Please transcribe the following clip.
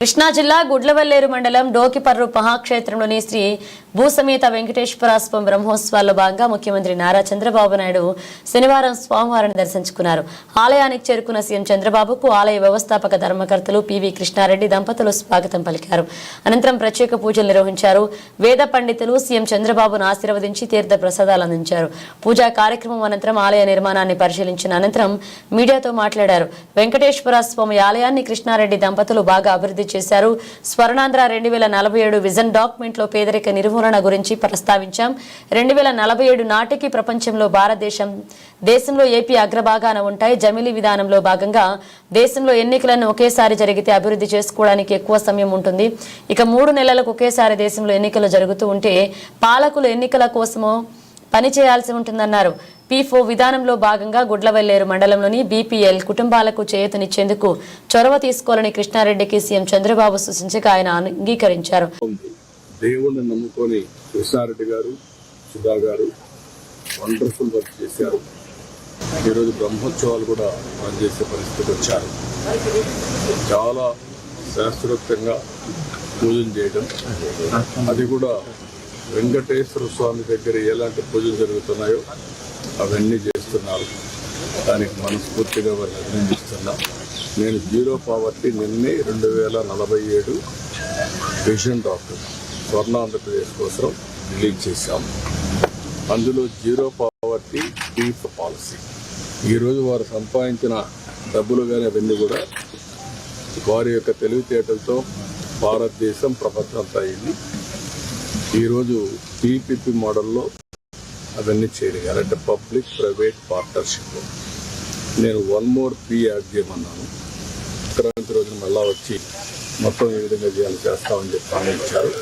కృష్ణా జిల్లా గుడ్లవల్లేరు మండలం డోకిపర్రు మహాక్షేత్రంలోని శ్రీ భూసమేత వెంకటేశ్వర స్వామి బ్రహ్మోత్సవాల్లో భాగంగా ముఖ్యమంత్రి నారా చంద్రబాబు నాయుడు శనివారం స్వామివారిని దర్శించుకున్నారు. ఆలయానికి చేరుకున్న సీఎం చంద్రబాబుకు ఆలయ వ్యవస్థాపక ధర్మకర్తలు పివి కృష్ణారెడ్డి దంపతులు స్వాగతం పలికారు. అనంతరం ప్రత్యేక పూజలు నిర్వహించారు. వేద పండితులు సీఎం చంద్రబాబును ఆశీర్వదించి తీర్థ ప్రసాదాలు అందించారు. పూజా కార్యక్రమం అనంతరం ఆలయ నిర్మాణాన్ని పరిశీలించిన అనంతరం మీడియాతో మాట్లాడారు. వెంకటేశ్వర స్వామి ఆలయాన్ని కృష్ణారెడ్డి దంపతులు బాగా అభివృద్ధి చేశారు. స్వర్ణాంధ్ర రెండు వేల నలభై ఏడు విజన్ డాక్యుమెంట్లో పేదరిక నిర్మూలన గురించి ప్రస్తావించాం. రెండు వేల నలభై ఏడు నాటికి ప్రపంచంలో భారతదేశం దేశంలో ఏపీ అగ్రభాగాన ఉంటాయి. జమిలీ విధానంలో భాగంగా దేశంలో ఎన్నికలను ఒకేసారి జరిగితే అభివృద్ధి చేసుకోవడానికి ఎక్కువ సమయం ఉంటుంది. ఇక మూడు నెలలకు ఒకేసారి దేశంలో ఎన్నికలు జరుగుతూ ఉంటే పాలకులు ఎన్నికల కోసమో పని చేయాల్సి ఉంటుందన్నారు. పీఫో విధానంలో భాగంగా గుడ్లవెల్లేరు మండలంలోని బీపీఎల్ కుటుంబాలకు చేయూతనిచ్చేందుకు చొరవ తీసుకోవాలని కృష్ణారెడ్డికి సీఎం చంద్రబాబు సూచించగా ఆయన అంగీకరించారు. దేవుణ్ణి నమ్ముకొని కృష్ణారెడ్డి గారు సుధా గారు వండర్ఫుల్ వర్క్ చేశారు. ఈరోజు బ్రహ్మోత్సవాలు కూడా పనిచేసే పరిస్థితికి వచ్చారు. చాలా శాస్త్రోక్తంగా పూజలు చేయడం అది కూడా వెంకటేశ్వర స్వామి దగ్గర ఎలాంటి పూజలు జరుగుతున్నాయో అవన్నీ చేస్తున్నారు. దానికి మనస్ఫూర్తిగా వారిని అభినందిస్తున్నా. నేను జీరో పావర్టీ నిన్నే రెండు వేల నలభై ఏడు విజన్ డాక్టర్ స్వర్ణ ఆంధ్రప్రదేశ్ కోసం రిలీజ్ చేశాం. అందులో జీరో పావర్టీ పీఫ్ పాలసీ. ఈరోజు వారు సంపాదించిన డబ్బులు కానీ అవన్నీ కూడా వారి యొక్క తెలివితేటలతో భారతదేశం ప్రపంచం అంతా అయింది. ఈరోజు పీపీపీ మోడల్లో అవన్నీ చేయగలరు అంటే పబ్లిక్ ప్రైవేట్ పార్ట్నర్షిప్. నేను వన్ మోర్ పీ యాడ్ చేయమన్నాను. సంక్రాంతి రోజున మళ్ళా వచ్చి మొత్తం ఏ విధంగా చేయాలి చేస్తామని చెప్పి ఇచ్చారు.